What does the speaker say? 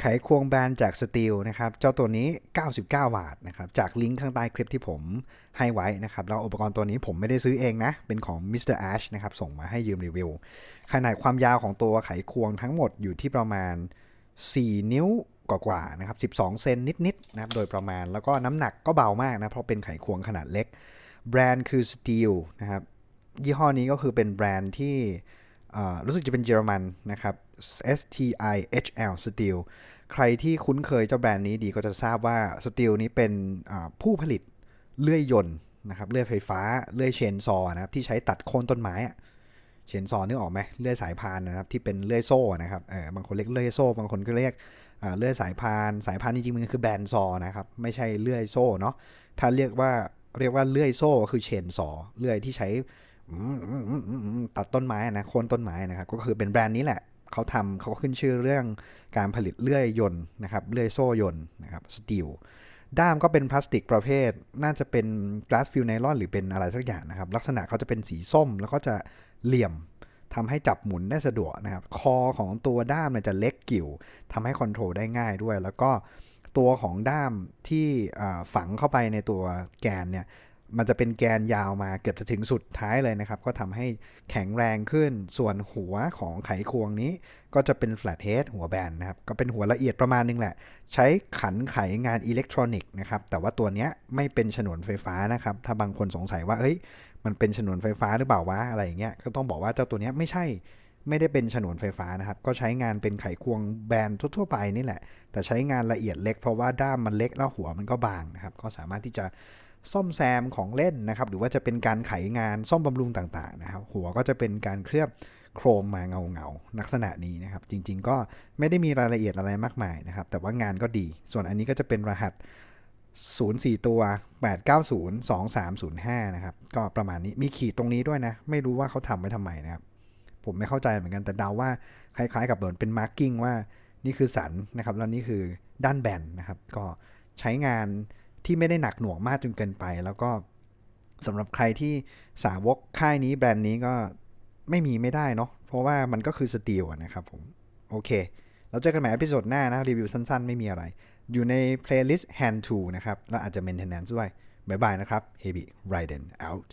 ไขควงแบรนด์จากสตีลนะครับ เจ้าตัวนี้ 99 บาทนะครับ จากลิงก์ข้างใต้คลิปที่ผมให้ไว้นะครับ แล้วอุปกรณ์ตัวนี้ผมไม่ได้ซื้อเองนะ เป็นของ Mr. Ash นะครับ ส่งมาให้ยืมรีวิว ขนาดความยาวของตัวไขควงทั้งหมดอยู่ที่ประมาณ 4 นิ้วกว่าๆนะครับ 12 เซนนิดๆนะครับ โดยประมาณ แล้วก็น้ำหนักก็เบามากนะ เพราะเป็นไขควงขนาดเล็ก แบรนด์คือ Steel นะครับ ยี่ห้อนี้ก็คือเป็นแบรนด์ที่เรู้สึกจะเป็นเยอรมันนะครับ S T I H L Steel ใครที่คุ้นเคยเจ้าแบรนด์นี้ดีก็จะทราบว่า Steel นี้เป็นผู้ผลิตเลื่อยยนต์นะครับเลื่อยไฟฟ้าเลื่อยเชนซอว์นะครับที่ใช้ตัดโค่นต้นไม้เชนซอว์นึกออกไหมเลื่อยสายพานนะครับที่เป็นเลื่อยโซ่นะครับเออบางคนเรียกเลื่อยโซ่ บางคนก็เรียกเลื่อยสายพานสายพานจริงๆมันคือแบนซอว์นะครับไม่ใช่เลื่อยโซ่เนาะถ้าเรียกว่าเรียกว่าเลื่อยโซ่ก็คือเชนซอว์เลื่อยที่ใช้ ตัดต้นไม้นะโค่นต้นไม้นะครับ ก็คือเป็นแบรนด์นี้แหละเขาทำเขาขึ้นชื่อเรื่องการผลิตเลื่อยยนต์นะครับเลื่อยโซ่ยนต์นะครับสตีลด้ามก็เป็นพลาสติกประเภท น่าจะเป็น glass fill nylon หรือเป็นอะไรสักอย่างนะครับ ลักษณะเขาจะเป็นสีส้ม แล้วก็จะเหลี่ยมทำให้จับหมุนได้สะดวกนะครับ คอของตัวด้ามเนี่ยจะเล็กกิ่วทำให้คอนโทรลได้ง่ายด้วย แล้วก็ตัวของด้ามที่ฝังเข้าไปในตัวแกนเนี่ย มันจะเป็นแกนยาวมาเกือบจะถึงสุดท้ายเลยนะครับ ก็ทำให้แข็งแรงขึ้น ส่วนหัวของไขควงนี้ ก็จะเป็น flat head หัวแบนนะครับ ก็เป็นหัวละเอียดประมาณนึงแหละ ใช้ขันไขงานอิเล็กทรอนิกส์นะครับ แต่ว่าตัวเนี้ยไม่เป็นฉนวนไฟฟ้านะครับ ถ้าบางคนสงสัยว่า เฮ้ย มันเป็นฉนวนไฟฟ้าหรือเปล่าวะ อะไรอย่างเงี้ย ก็ต้องบอกว่าเจ้าตัวเนี้ยไม่ใช่ ไม่ได้เป็นฉนวนไฟฟ้านะครับ ก็ใช้งานเป็นไขควงแบนทั่วๆไปนี่แหละ แต่ใช้งานละเอียดเล็ก เพราะว่าด้ามมันเล็กแล้วหัวมันก็บางนะครับ ก็สามารถที่จะ ซ่อมแซมของเล่นนะครับ หรือว่าจะเป็นการไขงานซ่อมบำรุงต่างๆนะครับ หัวก็จะเป็นการเคลือบโครมมาเงาเงาๆลักษณะนี้นะครับ จริง ๆ ก็ไม่ได้มีรายละเอียดอะไรมากมายนะครับ แต่ว่างานก็ดี ส่วนอันนี้ก็จะเป็นรหัส 04 ตัว 890 2305 นะครับ ก็ประมาณนี้ มีขีดตรงนี้ด้วยนะ ไม่รู้ว่าเขาทำไว้ทำไมนะครับ ผมไม่เข้าใจเหมือนกัน แต่เดาว่าคล้ายๆ กับเหมือนเป็นมาร์กิ้งว่านี่คือสันนะครับ แล้วนี่คือด้านแบนนะครับ ก็ใช้งาน ที่ไม่ได้หนักหน่วงมากจนเกินไป แล้วก็สำหรับใครที่สาวกค่ายนี้แบรนด์นี้ก็ไม่มีไม่ได้เนาะเพราะว่ามันก็คือสตีลอะนะครับผม โอเค เราเจอกันใหม่อพิโซดหน้านะ รีวิวสั้นๆ ไม่มีอะไร อยู่ใน playlist hand to นะครับ แล้วอาจจะ maintenance ด้วย บ๊ายบายนะครับ Heavy Raiden out